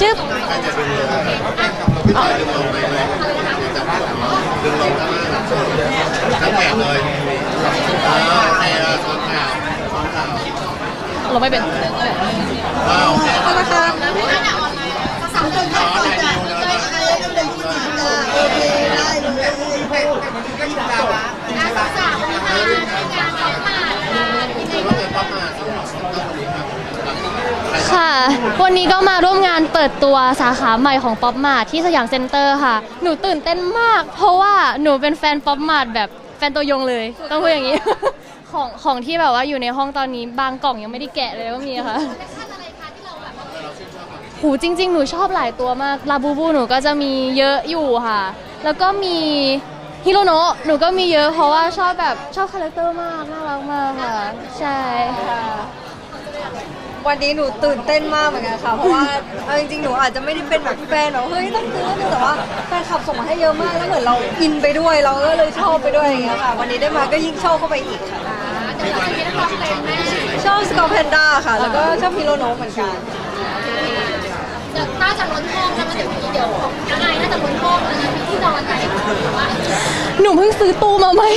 ชื่อใครจะดึงลงพี่ต่อยดึงลงไปเลยจะพาดึงลงข้างล่างทั้งแผงเลยอ่าโอเคอะซ้อนข่าวซ้อนข่าวลงไม่เป็นอ่าโอเคขอบคุณค่ะอ๋อได้ดูแล้ วันนี้ก็มาร่วมงานเปิดตัวสาขาใหม่ของป๊อปมาที่สยามเซ็นเตอร์ค่ะ หนูตื่นเต้นมาก เพราะว่าหนูเป็นแฟนป๊อปมาแบบแฟนตัวยงเลย ต้องพูดอย่างนี้ ของของที่แบบว่าอยู่ในห้องตอนนี้บางกล่องยังไม่ได้แกะเลยก็มีค่ะหูจริง ๆ หนูชอบหลายตัวมากลาบูบูหนูก็จะมีเยอะอยู่ค่ะ แล้วก็มีฮิโรโนะหนูก็มีเยอะเพราะว่าชอบแบบชอบคาแรคเตอร์มาก น่ารักมากค่ะ ใช่ วันนี้หนูตื่นเต้นมากเหมือนกันค่ะ เพราะว่าเอาจริงๆ หนูอาจจะไม่ได้เป็นแบบแฟนแบบเฮ้ยต้องซื้อนะแต่ว่าแฟนคลับส่งมาให้เยอะมาก แล้วเหมือนเราอินไปด้วย เราก็เลยชอบไปด้วยอย่างเงี้ยค่ะ วันนี้ได้มาก็ยิ่งชอบเข้าไปอีกค่ะ ชอบสกอร์แพนด้าค่ะ แล้วก็ชอบฮิโรโนะเหมือนกัน น่าจะล้นห้องแล้วมันเดี๋ยวมีเดี๋ยวยังไงน่าจะล้นห้องแล้วนะมีที่นอนไหมหรือว่าหนูเพิ่งซื้อตู้มาใหม่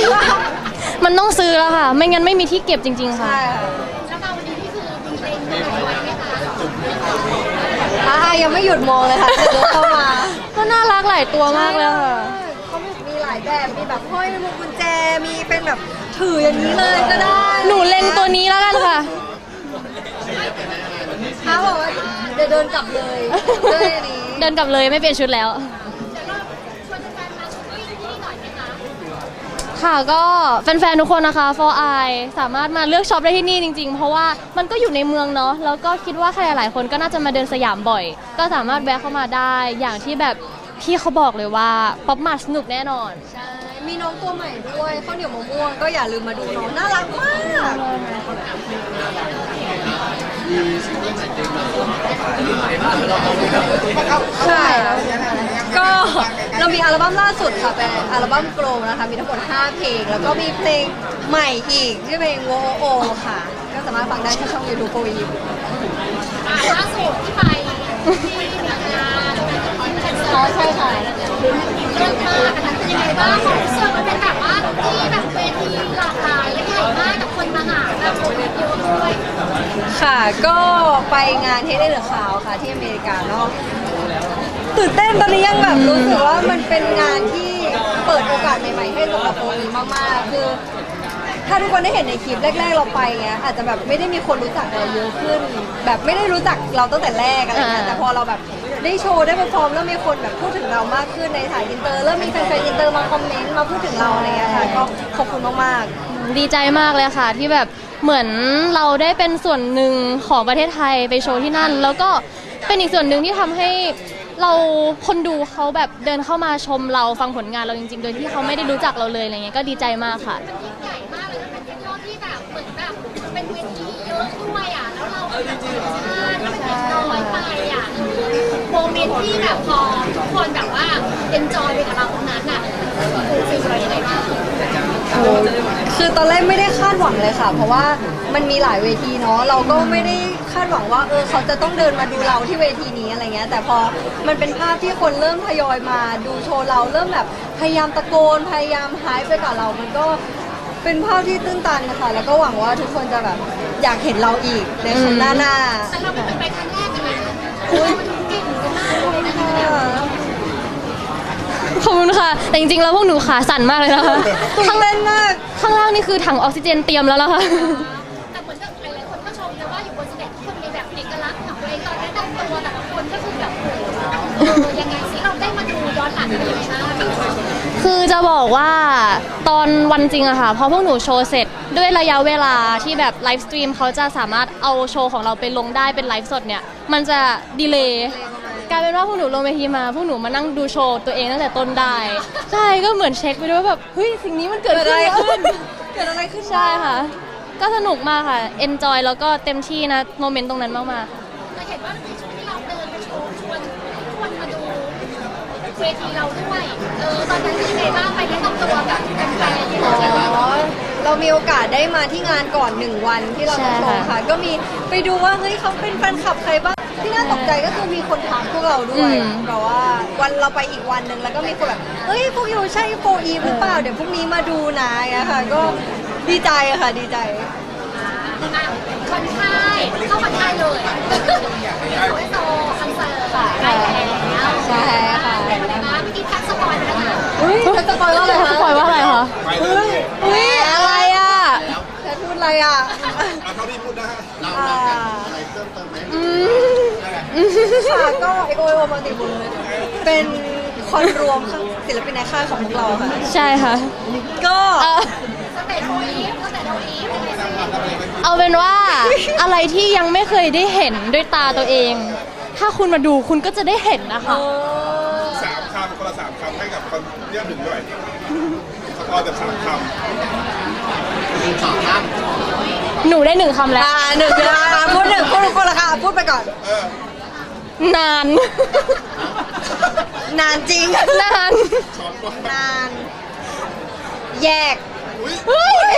มันต้องซื้อแล้วค่ะ ไม่งั้นไม่มีที่เก็บจริง ๆ ค่ะ ใช่ค่ะ แล้วมาวันนี้นี่คือมีเพลงตัวไหนไว้ไหมคะ อ่ายังไม่หยุดมองเลยค่ะเดินเข้ามาก็น่ารักหลายตัวมากเลยค่ะเขามีหลายแบบมีแบบห้อยพวงกุญแจมีเป็นแบบถืออย่างนี้เลยก็ได้หนูเล็งตัวนี้แล้วกันค่ะเขาบอกว่าเดี๋ยวเดินกลับเลยด้วยอันนี้ เดินกลับเลยไม่เปลี่ยนชุดแล้ว เดี๋ยวเราชวนแฟนๆมาชมที่นี่หน่อยไหมคะ ค่ะก็แฟนๆทุกคนนะคะ for I สามารถมาเลือกช็อปได้ที่นี่จริง ๆ เพราะว่ามันก็อยู่ในเมืองเนาะแล้วก็คิดว่าใครหลายๆคนก็น่าจะมาเดินสยามบ่อย ก็สามารถแวะเข้ามาได้อย่างที่แบบพี่เขาบอกเลยว่าป๊อปมาสนุกแน่นอนใช่ มีน้องตัวใหม่ด้วยข้าวเหนียวมะม่วงก็อย่าลืมมาดูน้องน่ารักมากใช่ก็เรามีอัลบั้มล่าสุดค่ะเป็นอัลบั้มโกลนะคะมีทั้งหมด 5 เพลง แล้วก็มีเพลงใหม่อีกชื่อเพลงโวโอค่ะ ก็สามารถฟังได้ที่ช่องยูทูบโฟอีอ่าล่าสุดที่ไปที่มีงานอ๋อใช่ค่ะเรื่องมากอันนั้นเป็นยังไงบ้าง ค่ะ ก็ไปงานเทสเดอร์คาวค่ะที่อเมริกาเนาะตื่นเต้นตอนนี้ยังแบบรู้สึกว่ามันเป็นงานที่เปิดโอกาสใหม่ๆให้สำหรับโฟอีมากๆ คือ ถ้าทุกคนได้เห็นในคลิปแรก ๆ เราไปเงี้ยอาจจะแบบไม่ได้มีคนรู้จักเราเยอะขึ้น แบบไม่ได้รู้จักเราตั้งแต่แรกอะไรเงี้ยอ่าแต่พอเราแบบได้โชว์ได้เปอร์ฟอร์มเริ่มมีคนแบบพูดถึงเรามากขึ้นในสายอินเตอร์เริ่มมีแฟนๆอินเตอร์มาคอมเมนต์มาพูดถึงเราอะไรเงี้ยค่ะก็ขอบคุณมากๆ ดีใจมากเลยค่ะที่แบบ เหมือนเราได้เป็นส่วนหนึ่งของประเทศไทยไปโชว์ที่นั่น แล้วก็เป็นอีกส่วนหนึ่งที่ทำให้เราคนดูเขาแบบเดินเข้ามาชมเราฟังผลงานเราจริง ๆ โดยที่เขาไม่ได้รู้จักเราเลยอะไรเงี้ยก็ดีใจมากค่ะมันยิ่งใหญ่มากเลยนะเป็นยอดที่แบบเหมือนแบบเป็นเวทีเยอะด้วยอะแล้วเราเป็นแบบชาติแล้วมันเป็นน้อยไปอะโมเมนต์ที่แบบพอทุกคนแบบว่าเอนจอยไปกับเราตรงนั้นอะฟูลฟิลเรยังไงบ้าง คือตอนแรกไม่ได้คาดหวังเลยค่ะ เพราะว่ามันมีหลายเวทีเนาะเราก็ไม่ได้คาดหวังว่าเออเขาจะต้องเดินมาดูเราที่เวทีนี้อะไรเงี้ยแต่พอมันเป็นภาพที่คนเริ่มทยอยมาดูโชว์เราเริ่มแบบพยายามตะโกนพยายามหายไปกับเรา มันก็เป็นภาพที่ตื้นตันนะคะแล้วก็หวังว่าทุกคนจะแบบอยากเห็นเราอีกในครั้งหน้าหน้าแต่เราไม่เคยไปครั้งแรกเลยนะ อุ้ยเก่งมากเลยนะคะ ขอบคุณค่ะ แต่จริงๆแล้วพวกหนูขาสั่นมากเลยนะคะตื่นเต้นมาก ข้างล่างนี่คือถังออกซิเจนเตรียมแล้วล่ะค่ะ แต่เหมือนกับหลายๆคนก็ชมนะว่าอยู่บนสเตจทุกคนมีแบบเอกลักษณ์ของตัวเองตอนแนะนำตัวแต่ละคนก็คือแบบโอ้โหเออยังไงสิเราได้มาดูย้อนหลังกันเลยนะคือจะบอกว่าตอนวันจริงอะค่ะพอพวกหนูโชว์เสร็จด้วยระยะเวลาที่แบบไลฟ์สตรีมเขาจะสามารถเอาโชว์ของเราไปลงได้เป็นไลฟ์สดเนี่ย มันจะดีเลย์ กลายเป็นว่าพวกหนูลงเวทีมาพวกหนูมานั่งดูโชว์ตัวเองตั้งแต่ต้นได้ ใช่ก็เหมือนเช็คไปด้วยว่าแบบเฮ้ยสิ่งนี้มันเกิดเกิดขึ้อะนไรแล้วขึ้นเกิดอะไรขึ้นใช่ค่ะ ก็สนุกมากค่ะ enjoy แล้วก็เต็มที่นะโมเมนต์ตรงนั้นมากๆเราเห็นว่าในช่วงที่เราเดินไปโชว์ชวนทุกคนมาดูเวทีเราด้วยเออตอนนั้นเป็นยังไงบ้างไปแนะนำตัวกับแฟนๆที่เราเจออ๋อเรามีโอกาสได้มาที่งานก่อนหนึ่งวันที่เราจะโชว์ค่ะ ก็มีไปดูว่าเฮ้ยเขาเป็นแฟนคลับใครบ้าง ที่น่าตกใจก็คือมีคนถามพวกเราด้วยอืม แบบว่าวันเราไปอีกวันหนึ่งแล้วก็มีคนแบบเอ้ยพวกยูใช่โฟอีหรือเปล่าเดี๋ยวพรุ่งนี้มาดูนะอย่างเงี้ยค่ะ ก็ดีใจอะค่ะดีใจอะคนไข้เข้าคนไข้เลยโซโซคอนเสิร์ตใกล้แล้วใช่ค่ะเป็นอะไรบ้างเมื่อกี้แท็กสปอยล์ไปแล้วนะอุ้ยจะสปอยว่าอะไรคะสปอยว่าอะไรคะเฮ้ยอุ้ยอะไรอะจะพูดอะไรอะเราเราอยากอะไรเพิ่มเติมไหม ค่ะก็เอโอเอโอมัลติเวิร์สเป็นคอนรวมศิลปินในค่ายของพวกเราค่ะ ใช่ค่ะก็เอ่อสเตจโออีฟสเตจโออีฟเป็นไงสิเอาเป็นว่าอะไรที่ยังไม่เคยได้เห็นด้วยตาตัวเอง ถ้าคุณมาดูคุณก็จะได้เห็นนะคะ สามคำคนละสามคำให้กับคนเรียกหนึ่งด้วยสปอยแบบสามคหนึ่งสองครับหนูได้หนึ่งคำแล้ว อ่าหนึ่งอะพูดหนึ่งพูดคนละค่ะพูดไปก่อนำเออ นาน นานจริง นาน นาน แยก อุ้ยเฮ้ย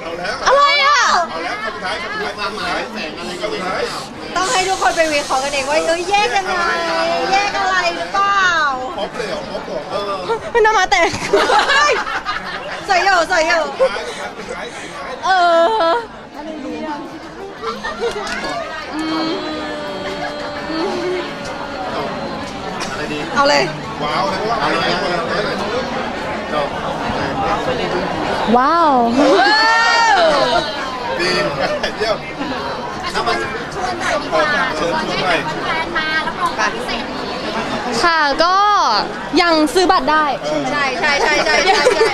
เอาแล้วอะไรอะ เอาแล้วคำสุดท้ายคำสุดมีท้ายความหมายแฝงอะไรกันหรือเปล่าต้องให้ทุกคนไปวิเคราะห์กันเองว่าเอ้ยแยกยังไง แยกอะไรหรือเปล่าพบเลยเหรอพบเหรอเออเป็นน้ำมาแตกใส่โยใส่โยท้ายสุดท้ายสุดท้ายเอออะไรดี เอาเลย ว้าวเลยเพราะว่าเอาอะไรเลยเนี่ยเอาเลยจบว้าว ดีเยี่ยมถ้ามันชวนหน่อยดีกว่าชวนให้แฟนๆมาแล้วรองความพิเศษนี้ค่ะก็ยังซื้อบัตรได้ใช่ใช่ใช่ใช่ใช่ใช่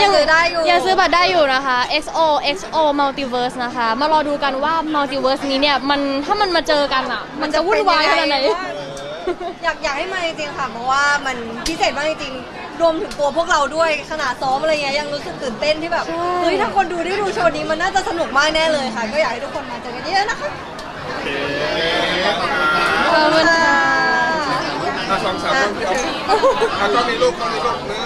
ยังซื้อได้อยู่ยังซื้อบัตรได้อยู่นะคะ XO XO Multiverse นะคะ มารอดูกันว่า Multiverse นี้เนี่ยมันถ้ามันมาเจอกันอะ มันจะวุ่นวายขนาดไหน อยากอยากให้มาจริงๆค่ะ เพราะว่ามันพิเศษมากจริงๆรวมถึงตัวพวกเราด้วยขนาดซ้อมอะไรเงี้ยยังรู้สึกตื่นเต้นที่แบบใช่เฮ้ยถ้าคนดูได้ดูโชว์นี้มันน่าจะสนุกมากแน่เลยค่ะ ก็อยากให้ทุกคนมาเจอกันเยอะๆนะคะขอบคุณค่ะ อะสองสามคนพี่เอาอะก็มีลูกก็มีลูกหนึ่ง